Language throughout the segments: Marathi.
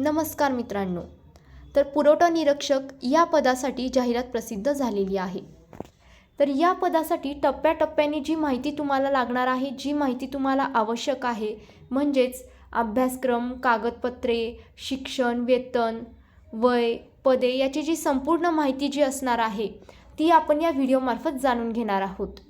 नमस्कार मित्रांनो. तर पुरवठा निरीक्षक या पदासाठी जाहिरात प्रसिद्ध झालेली आहे. तर या पदासाठी टप्प्याटप्प्याने जी माहिती तुम्हाला लागणार आहे जी माहिती तुम्हाला आवश्यक आहे म्हणजेच अभ्यासक्रम कागदपत्रे शिक्षण वेतन वय पदे याची जी संपूर्ण माहिती जी असणार आहे ती आपण या व्हिडिओमार्फत जाणून घेणार आहोत.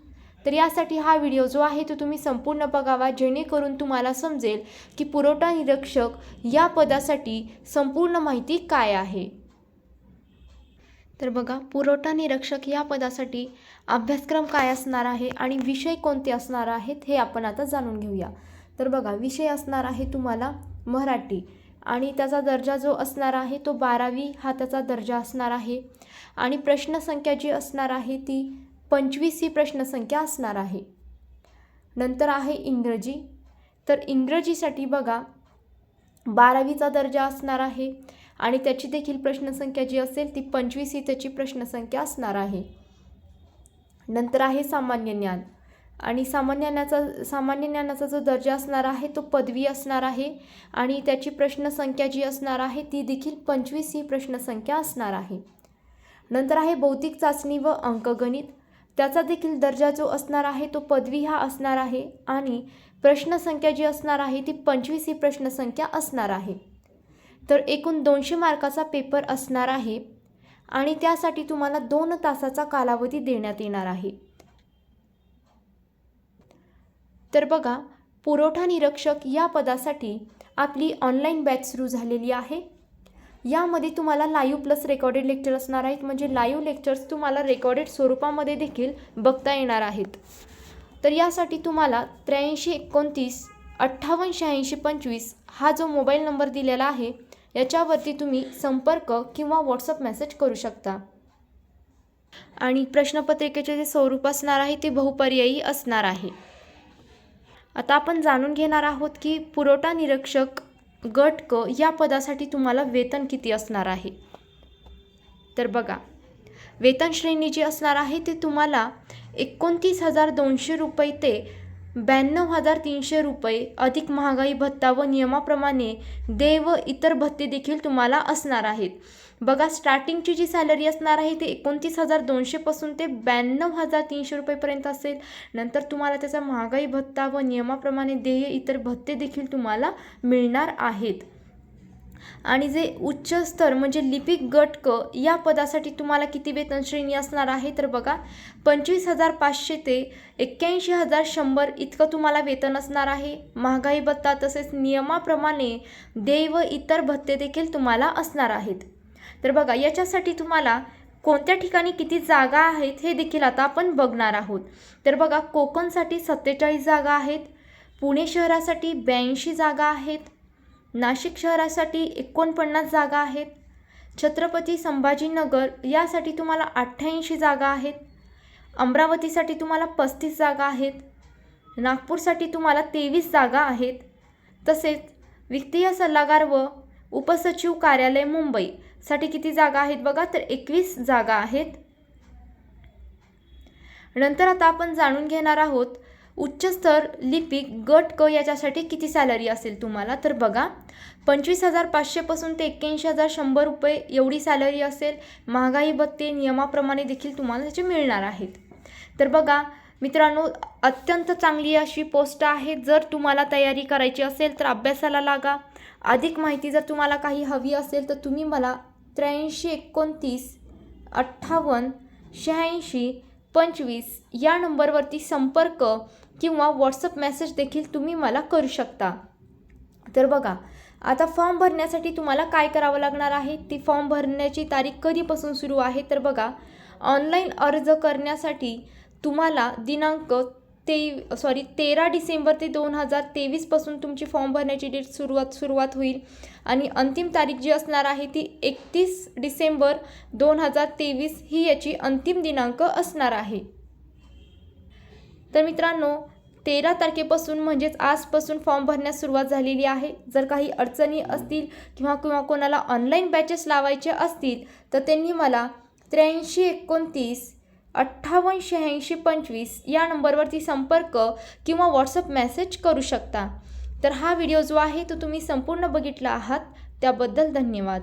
तर यासाठी हा व्हिडिओ जो आहे तो तुम्ही संपूर्ण बघावा जेणेकरून तुम्हाला समजेल की पुरवठा निरीक्षक या पदासाठी संपूर्ण माहिती काय आहे. तर बघा पुरवठा निरीक्षक या पदासाठी अभ्यासक्रम काय असणार आहे आणि विषय कोणते असणार आहेत हे आपण आता जाणून घेऊया. तर बघा विषय असणार आहे तुम्हाला मराठी आणि त्याचा दर्जा जो असणार आहे तो बारावी हा त्याचा दर्जा असणार आहे. आणि प्रश्नसंख्या जी असणार आहे ती पंचवीस ही प्रश्नसंख्या असणार आहे. नंतर आहे इंग्रजी. तर इंग्रजीसाठी बघा बारावीचा दर्जा असणार आहे आणि त्याची देखील प्रश्नसंख्या जी असेल ती पंचवीस ही त्याची प्रश्नसंख्या असणार आहे. नंतर आहे सामान्य ज्ञान. आणि सामान्य ज्ञानाचा सामान्य ज्ञानाचा जो दर्जा असणार आहे तो पदवी असणार आहे आणि त्याची प्रश्नसंख्या जी असणार आहे ती देखील पंचवीस ही प्रश्नसंख्या असणार आहे. नंतर आहे बौद्धिक चाचणी व अंकगणित. त्याचा देखील दर्जा जो असणार आहे तो पदवी हा असणार आहे आणि प्रश्नसंख्या जी असणार आहे ती पंचवीस ही प्रश्नसंख्या असणार आहे. तर एकूण दोनशे मार्काचा पेपर असणार आहे आणि त्यासाठी तुम्हाला दोन तासाचा कालावधी देण्यात येणार आहे. तर बघा पुरवठा निरीक्षक या पदासाठी आपली ऑनलाईन बॅच सुरू झालेली आहे. यामध्ये तुम्हाला लाईव्ह प्लस रेकॉर्डेड लेक्चर असणार आहेत. म्हणजे लाईव्ह लेक्चर्स तुम्हाला रेकॉर्डेड स्वरूपामध्ये देखील बघता येणार आहेत. तर यासाठी तुम्हाला त्र्याऐंशी एकोणतीस अठ्ठावन्न शहाऐंशी पंचवीस हा जो मोबाईल नंबर दिलेला आहे याच्यावरती तुम्ही संपर्क किंवा व्हॉट्सअप मेसेज करू शकता. आणि प्रश्नपत्रिकेचे जे स्वरूप असणार आहे ते बहुपर्यायी असणार आहे. आता आपण जाणून घेणार आहोत की पुरवठा निरीक्षक गट क या पदासाठी तुम्हाला वेतन किती असणार आहे? तर बघा वेतन श्रेणी जी असणार आहे ते तुम्हाला एकोणतीस हजार दोनशे रुपये ते ब्याण्णव हजार तीनशे रुपये अधिक महागाई भत्ता व नियमाप्रमाणे देय व इतर भत्ते देखील तुम्हाला असणार आहेत. बघा स्टार्टिंगची जी सॅलरी असणार आहे ते एकोणतीस हजार दोनशेपासून ते ब्याण्णव हजार तीनशे रुपयेपर्यंत असेल. नंतर तुम्हाला त्याचा महागाई भत्ता व नियमाप्रमाणे देय इतर भत्ते देखील तुम्हाला मिळणार आहेत. आणि जे उच्च स्तर म्हणजे लिपिक गट क या पदासाठी तुम्हाला किती वेतन श्रेणी असणार आहे तर बघा पंचवीस हजार पाचशे ते एक्क्याऐंशी हजार शंभर इतकं तुम्हाला वेतन असणार आहे. महागाई भत्ता तसेच नियमाप्रमाणे देय व इतर भत्ते देखील तुम्हाला असणार आहेत. तर बघा याच्यासाठी तुम्हाला कोणत्या ठिकाणी किती जागा आहेत हे देखील आता आपण बघणार आहोत. तर बघा कोकणसाठी सत्तेचाळीस जागा आहेत पुणे शहरासाठी ब्याऐंशी जागा आहेत नाशिक शहरासाठी एकोणपन्नास जागा आहेत. छत्रपती संभाजीनगर यासाठी तुम्हाला अठ्ठ्याऐंशी जागा आहेत. अमरावतीसाठी तुम्हाला पस्तीस जागा आहेत. नागपूरसाठी तुम्हाला तेवीस जागा आहेत. तसेच वित्तीय सल्लागार व उपसचिव कार्यालय मुंबईसाठी किती जागा आहेत बघा तर एकवीस जागा आहेत. नंतर आता आपण जाणून घेणार आहोत उच्चस्तर लिपिक गट क याच्यासाठी किती सॅलरी असेल तुम्हाला? तर बघा पंचवीस हजार पाचशेपासून ते एक्क्याऐंशी हजार शंभर रुपये एवढी सॅलरी असेल. महागाई भत्ते नियमाप्रमाणे देखील तुम्हाला त्याचे मिळणार आहेत. तर बघा मित्रांनो अत्यंत चांगली अशी पोस्ट आहे. जर तुम्हाला तयारी करायची असेल तर अभ्यासाला लागा. अधिक माहिती जर तुम्हाला काही हवी असेल तर तुम्ही मला त्र्याऐंशी एकोणतीस अठ्ठावन्न शहाऐंशी पंचवीस या नंबरवरती संपर्क किंवा व्हॉट्सअप मेसेज देखील तुम्ही मला करू शकता. तर बघा आता फॉर्म भरण्यासाठी तुम्हाला काय करावं लागणार आहे? ती फॉर्म भरण्याची तारीख कधीपासून सुरू आहे? तर बघा ऑनलाईन अर्ज करण्यासाठी तुम्हाला दिनांक ते सॉरी तेरा डिसेंबर ते दोन हजार तेवीसपासून तुमची फॉर्म भरण्याची डेट सुरुवात सुरुवात होईल. आणि अंतिम तारीख जी असणार आहे ती एकतीस डिसेंबर दोन हजार तेवीस ही याची अंतिम दिनांक असणार आहे. तर मित्रांनो तेरा तारखेपासून म्हणजेच आजपासून फॉर्म भरण्यास सुरुवात झालेली आहे. जर काही अडचणी असतील किंवा किंवा कोणाला ऑनलाईन बॅचेस लावायचे असतील तर त्यांनी मला त्र्याऐंशी एकोणतीस अठ्ठावन्न शहाऐंशी पंचवीस या नंबरवरती संपर्क किंवा व्हॉट्सअप मेसेज करू शकता. तर हा व्हिडिओ जो आहे तो तुम्ही संपूर्ण बघितला आहात. त्याबद्दल धन्यवाद.